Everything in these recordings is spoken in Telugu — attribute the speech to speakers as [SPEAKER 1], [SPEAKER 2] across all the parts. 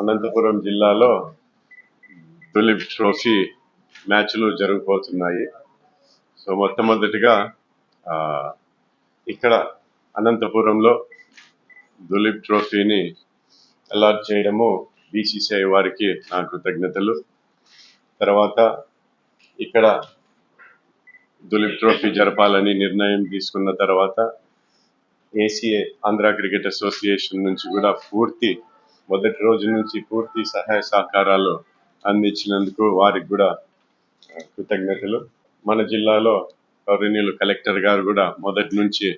[SPEAKER 1] అనంతపురం జిల్లాలో దులీప్ ట్రోఫీ మ్యాచ్లు జరగబోతున్నాయి. సో మొట్టమొదటిగా ఇక్కడ అనంతపురంలో దులీప్ ట్రోఫీని అలాట్ చేయడము బీసీసీఐ వారికి నా కృతజ్ఞతలు. తర్వాత ఇక్కడ దులీప్ ట్రోఫీ జరపాలని నిర్ణయం తీసుకున్న తర్వాత ఏసీఏ ఆంధ్ర క్రికెట్ అసోసియేషన్ నుంచి కూడా పూర్తి మొదటి రోజు నుంచి పూర్తి సహాయ సహకారాలు అందించినందుకు వారికి కూడా కృతజ్ఞతలు. మన జిల్లాలో గౌరవనీయులు కలెక్టర్ గారు కూడా మొదటి నుంచి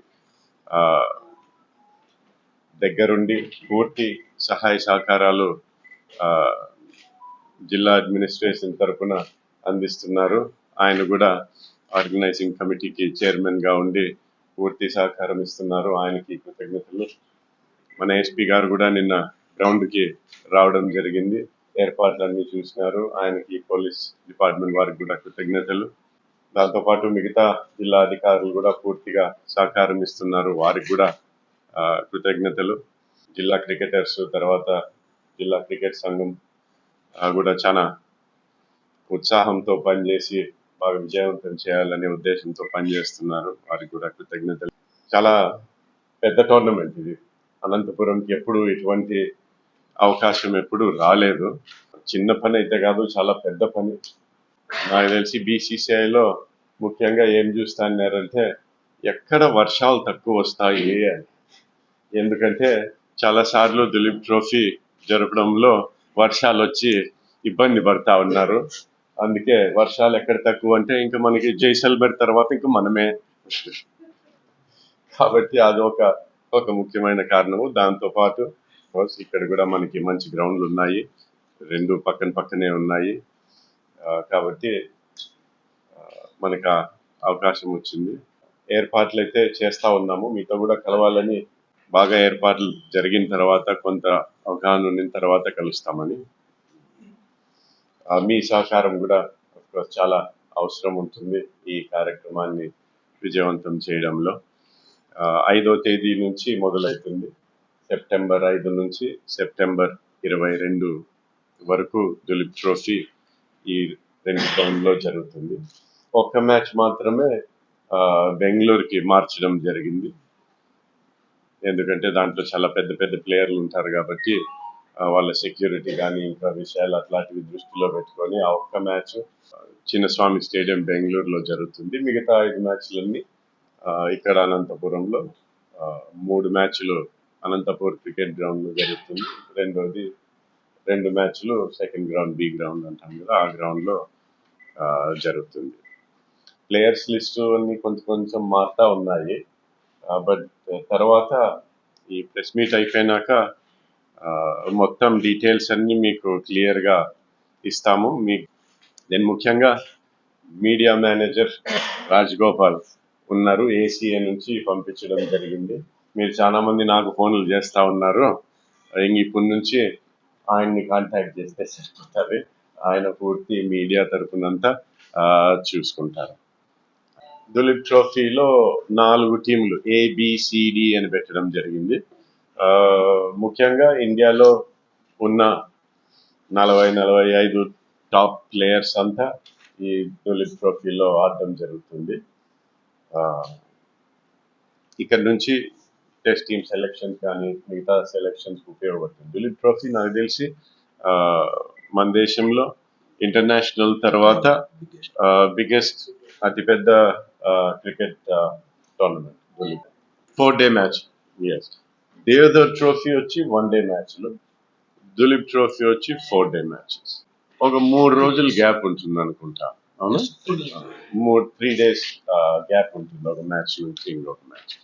[SPEAKER 1] దగ్గరుండి పూర్తి సహాయ సహకారాలు జిల్లా అడ్మినిస్ట్రేషన్ తరఫున అందిస్తున్నారు. ఆయన కూడా ఆర్గనైజింగ్ కమిటీకి చైర్మన్గా ఉండి పూర్తి సహకారం ఇస్తున్నారు. ఆయనకి కృతజ్ఞతలు. మన ఎస్పీ గారు కూడా నిన్న గ్రౌండ్కి రావడం జరిగింది. ఏర్పాట్లన్నీ చూసినారు. ఆయనకి పోలీస్ డిపార్ట్మెంట్ వారికి కూడా కృతజ్ఞతలు. దాంతో పాటు మిగతా జిల్లా అధికారులు కూడా పూర్తిగా సహకారం ఇస్తున్నారు. వారికి కూడా కృతజ్ఞతలు. జిల్లా క్రికెటర్స్ తర్వాత జిల్లా క్రికెట్ సంఘం కూడా చాలా ఉత్సాహంతో పనిచేసి బాగా విజయవంతం చేయాలనే ఉద్దేశంతో పనిచేస్తున్నారు. వారికి కూడా కృతజ్ఞతలు. చాలా పెద్ద టోర్నమెంట్ ఇది. అనంతపురంకి ఎప్పుడు ఇటువంటి అవకాశం ఎప్పుడు రాలేదు. చిన్న పని అయితే కాదు చాలా పెద్ద పని. నాకు తెలిసి బీసీసీఐలో ముఖ్యంగా ఏం చూస్తానంటే ఎక్కడ వర్షాలు తక్కువ వస్తాయి అని. ఎందుకంటే చాలా సార్లు దులీప్ ట్రోఫీ జరపడంలో వర్షాలు వచ్చి ఇబ్బంది పడతా ఉన్నారు. అందుకే వర్షాలు ఎక్కడ తక్కువ అంటే ఇంకా మనకి జైసల్మేర్ తర్వాత ఇంకా మనమే. కాబట్టి అది ఒక ఒక ముఖ్యమైన కారణము. దాంతో కోర్స్. ఇక్కడ కూడా మనకి మంచి గ్రౌండ్లు ఉన్నాయి. రెండు పక్కన పక్కనే ఉన్నాయి. కాబట్టి మనకు అవకాశం వచ్చింది. ఏర్పాట్లు అయితే చేస్తూ ఉన్నాము. మీతో కూడా కలవాలని బాగా ఏర్పాట్లు జరిగిన తర్వాత కొంత అవగాహన ఉన్న తర్వాత కలుస్తామని. మీ సహకారం కూడా of చాలా అవసరం ఉంటుంది ఈ కార్యక్రమాన్ని విజయవంతం చేయడంలో. ఐదో తేదీ నుంచి మొదలవుతుంది. సెప్టెంబర్ ఐదు నుంచి సెప్టెంబర్ ఇరవై రెండు వరకు దులీప్ ట్రోఫీ ఈ రెండు టౌన్లో జరుగుతుంది. ఒక్క మ్యాచ్ మాత్రమే బెంగళూరుకి మార్చడం జరిగింది. ఎందుకంటే దాంట్లో చాలా పెద్ద పెద్ద ప్లేయర్లు ఉంటారు కాబట్టి వాళ్ళ సెక్యూరిటీ కానీ ఇంకా విషయాలు అట్లాంటివి దృష్టిలో పెట్టుకొని ఆ ఒక్క మ్యాచ్ చిన్నస్వామి స్టేడియం బెంగళూరులో జరుగుతుంది. మిగతా ఐదు మ్యాచ్లన్నీ ఇక్కడ అనంతపురంలో మూడు మ్యాచ్లు అనంతపూర్ క్రికెట్ గ్రౌండ్ జరుగుతుంది. రెండోది రెండు మ్యాచ్లు సెకండ్ గ్రౌండ్ బి గ్రౌండ్ అంటాం కదా ఆ గ్రౌండ్లో జరుగుతుంది. ప్లేయర్స్ లిస్ట్ అన్ని కొంచెం కొంచెం మారుతా ఉన్నాయి. బట్ తర్వాత ఈ ప్రెస్ మీట్ అయిపోయినాక మొత్తం డీటెయిల్స్ అన్ని మీకు క్లియర్గా ఇస్తాము. మీ నేను ముఖ్యంగా మీడియా మేనేజర్ రాజగోపాల్ ఉన్నారు ఏసీఏ నుంచి పంపించడం జరిగింది. మీరు చాలా మంది నాకు ఫోన్లు చేస్తా ఉన్నారు. ఇప్పటి నుంచి ఆయన్ని కాంటాక్ట్ చేస్తే సరిపోతుంది. ఆయన పూర్తి మీడియా తరఫునంతా చూసుకుంటారు. దులీప్ ట్రోఫీలో నాలుగు టీంలు ఏబిసిడి అని పెట్టడం జరిగింది. ముఖ్యంగా ఇండియాలో ఉన్న నలభై నలభై ఐదు టాప్ ప్లేయర్స్ అంతా ఈ దులీప్ ట్రోఫీలో ఆడడం జరుగుతుంది. ఇక్కడ నుంచి టెస్ట్ టీమ్ సెలెక్షన్ కానీ మిగతా సెలెక్షన్స్ ఉపయోగపడుతుంది. దులీప్ ట్రోఫీ నాకు తెలిసి మన దేశంలో ఇంటర్నేషనల్ తర్వాత బిగ్గెస్ట్ అతిపెద్ద cricket tournament Duleep. Four day match yes Deodhar trophy వచ్చి వన్ డే మ్యాచ్లు దులీప్ ట్రోఫీ వచ్చి ఫోర్ డే మ్యాచెస్ ఒక మూడు రోజులు గ్యాప్ ఉంటుంది అనుకుంటా. అవునా? మూడు త్రీ డేస్ గ్యాప్ ఉంటుంది ఒక మ్యాచ్ నుంచి ఇంకొక మ్యాచ్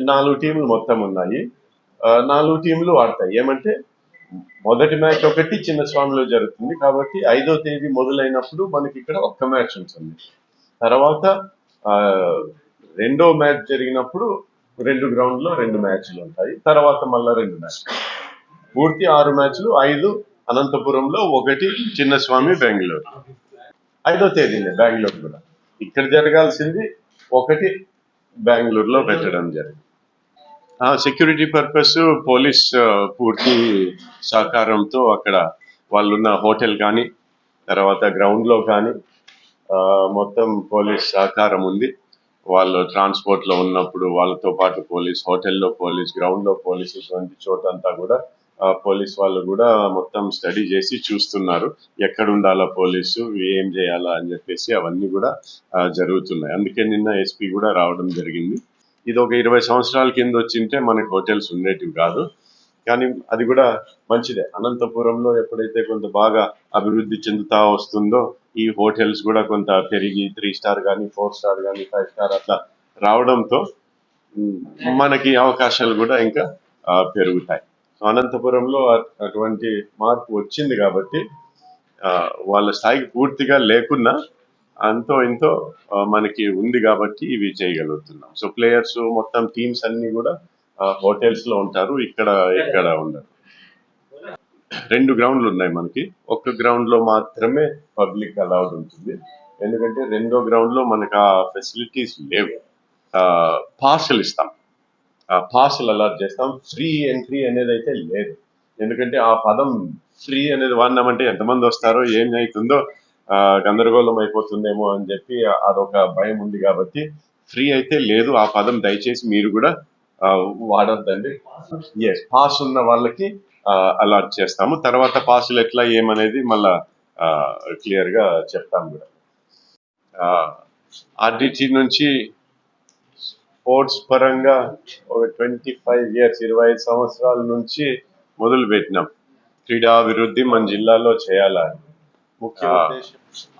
[SPEAKER 1] నాలుగు టీంలు మొత్తం ఉన్నాయి. నాలుగు టీంలు ఆడతాయి. ఏమంటే మొదటి మ్యాచ్ ఒకటి చిన్న స్వామిలో జరుగుతుంది కాబట్టి ఐదో తేదీ మొదలైనప్పుడు మనకి ఇక్కడ ఒక్క మ్యాచ్ ఉంటుంది. తర్వాత రెండో మ్యాచ్ జరిగినప్పుడు రెండు గ్రౌండ్లో రెండు మ్యాచ్లు ఉంటాయి. తర్వాత మళ్ళా రెండు మ్యాచ్లు. పూర్తి ఆరు మ్యాచ్లు ఐదు అనంతపురంలో ఒకటి చిన్నస్వామి బెంగళూరు. ఐదో తేదీనే బెంగళూరు కూడా. ఇక్కడ జరగాల్సింది ఒకటి బెంగళూరులో పెట్టడం జరిగింది. సెక్యూరిటీ పర్పస్ పోలీస్ పూర్తి సహకారంతో అక్కడ వాళ్ళున్న హోటల్ కానీ తర్వాత గ్రౌండ్లో కానీ మొత్తం పోలీస్ సహకారం ఉంది. వాళ్ళు ట్రాన్స్పోర్ట్లో ఉన్నప్పుడు వాళ్ళతో పాటు పోలీస్ హోటల్లో పోలీస్ గ్రౌండ్లో పోలీస్ ఇటువంటి చోటంతా కూడా పోలీస్ వాళ్ళు కూడా మొత్తం స్టడీ చేసి చూస్తున్నారు. ఎక్కడ ఉండాలా పోలీసు ఏం చేయాలా అని చెప్పేసి అవన్నీ కూడా జరుగుతున్నాయి. అందుకే నిన్న ఎస్పీ కూడా రావడం జరిగింది. ఇది ఒక ఇరవై సంవత్సరాల కింద వచ్చింటే మనకి హోటల్స్ ఉండేటివి కాదు. కానీ అది కూడా మంచిదే. అనంతపురంలో ఎప్పుడైతే కొంత బాగా అభివృద్ధి చెందుతా వస్తుందో ఈ హోటల్స్ కూడా కొంత పెరిగి త్రీ స్టార్ కానీ ఫోర్ స్టార్ కానీ ఫైవ్ స్టార్ అట్లా రావడంతో మనకి అవకాశాలు కూడా ఇంకా పెరుగుతాయి. సో అనంతపురంలో అటువంటి మార్పు వచ్చింది కాబట్టి వాళ్ళ స్థాయికి పూర్తిగా లేకున్నా అంతో ఇంతో మనకి ఉంది కాబట్టి ఇవి చేయగలుగుతున్నాం. సో ప్లేయర్స్ మొత్తం టీమ్స్ అన్ని కూడా హోటల్స్లో ఉంటారు ఇక్కడ ఇక్కడ ఉండరు. రెండు గ్రౌండ్లు ఉన్నాయి మనకి. ఒక్క గ్రౌండ్లో మాత్రమే పబ్లిక్ అలౌడ్ ఉంటుంది. ఎందుకంటే రెండో గ్రౌండ్లో మనకు ఆ ఫెసిలిటీస్ లేవు. పార్సల్ ఇస్తాం. పార్సల్ అలాట్ చేస్తాం. ఫ్రీ ఎంట్రీ అనేది అయితే లేదు. ఎందుకంటే ఆ పదం ఫ్రీ అనేది వాడినామంటే ఎంతమంది వస్తారో ఏం అవుతుందో గందరగోళం అయిపోతుందేమో అని చెప్పి అదొక భయం ఉంది కాబట్టి ఫ్రీ అయితే లేదు. ఆ పదం దయచేసి మీరు కూడా వాడొద్దండి. ఎస్ పాస్ ఉన్న వాళ్ళకి అలాట్ చేస్తాము. తర్వాత పాసులు ఎట్లా ఏమనేది మళ్ళా క్లియర్గా చెప్తాము కూడా. ఆర్డిటీ నుంచి స్పోర్ట్స్ పరంగా ఒక ట్వంటీ ఫైవ్ ఇయర్స్ ఇరవై ఐదు సంవత్సరాల నుంచి మొదలు పెట్టినాం క్రీడా అభివృద్ధి మన జిల్లాలో చేయాలని.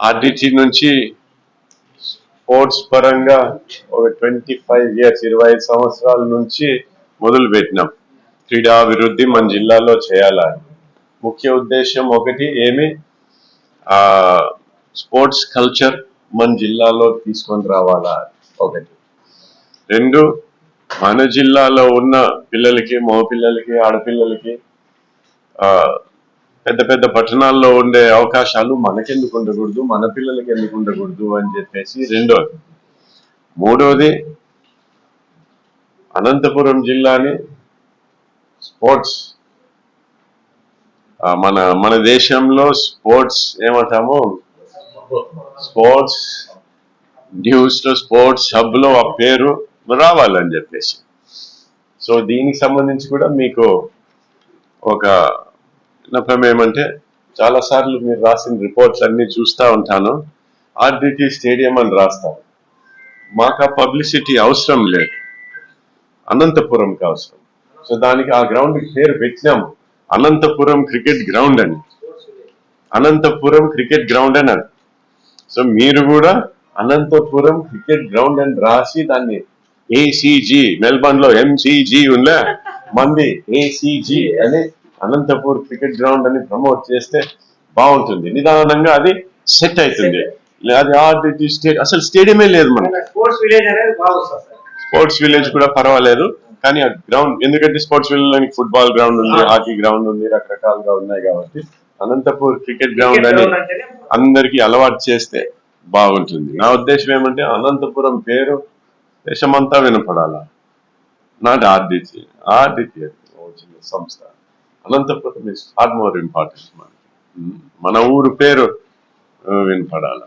[SPEAKER 1] ఆర్డిటి నుంచి స్పోర్ట్స్ పరంగా ఒక ట్వంటీ ఫైవ్ ఇయర్స్ ఇరవై ఐదు సంవత్సరాల నుంచి మొదలు పెట్టినాం క్రీడా అభివృద్ధి మన జిల్లాలో చేయాలని. ముఖ్య ఉద్దేశం ఒకటి ఏమి? ఆ స్పోర్ట్స్ కల్చర్ మన జిల్లాలో తీసుకొని రావాలా ఒకటి. రెండు మన జిల్లాలో ఉన్న పిల్లలకి మగ పిల్లలకి ఆడపిల్లలకి ఆ పెద్ద పెద్ద పట్టణాల్లో ఉండే అవకాశాలు మనకెందుకు ఉండకూడదు మన పిల్లలకి ఎందుకు ఉండకూడదు అని చెప్పేసి రెండోది. మూడోది అనంతపురం జిల్లాని స్పోర్ట్స్ మన మన దేశంలో స్పోర్ట్స్ ఏమంటాము? స్పోర్ట్స్ న్యూస్లో స్పోర్ట్స్ హబ్లో ఆ పేరు రావాలని చెప్పేసి. సో దీనికి సంబంధించి కూడా మీకు ఒక విన్నపం ఏమంటే చాలా సార్లు మీరు రాసిన రిపోర్ట్స్ అన్ని చూస్తూ ఉంటాను. ఆర్డిటి స్టేడియం అని రాస్తాను మాకు ఆ పబ్లిసిటీ అవసరం లేదు. అనంతపురంకి అవసరం. సో దానికి ఆ గ్రౌండ్ పేరు పెట్టినాము. అనంతపురం క్రికెట్ గ్రౌండ్ అని. అనంతపురం క్రికెట్ గ్రౌండ్ అని అది. సో మీరు కూడా అనంతపురం క్రికెట్ గ్రౌండ్ అని రాసి దాన్ని ఏసీజీ మెల్బర్న్లో ఎంసీజీ ఉందా మంది ఏసీజీ అని అనంతపూర్ క్రికెట్ గ్రౌండ్ అని ప్రమోట్ చేస్తే బాగుంటుంది. నిదానంగా అది సెట్ అవుతుంది. అది ఆర్డిటి స్టేట్ అసలు స్టేడియమే లేదు మనకి.
[SPEAKER 2] స్పోర్ట్స్ విలేజ్
[SPEAKER 1] కూడా పర్వాలేదు కానీ ఆ గ్రౌండ్ ఎందుకంటే స్పోర్ట్స్ విలేజ్ ఫుట్బాల్ గ్రౌండ్ ఉంది హాకీ గ్రౌండ్ ఉంది రకరకాలుగా ఉన్నాయి కాబట్టి అనంతపూర్ క్రికెట్ గ్రౌండ్ అని అందరికి అలవాటు చేస్తే బాగుంటుంది. నా ఉద్దేశం ఏమంటే అనంతపురం పేరు దేశమంతా వినపడాల? నాట్ ఆర్డిటి ఆర్డిటి చిన్న సంస్థ. Anantapuram is far more important మన మన ఊరు పేరు వినపడాలి.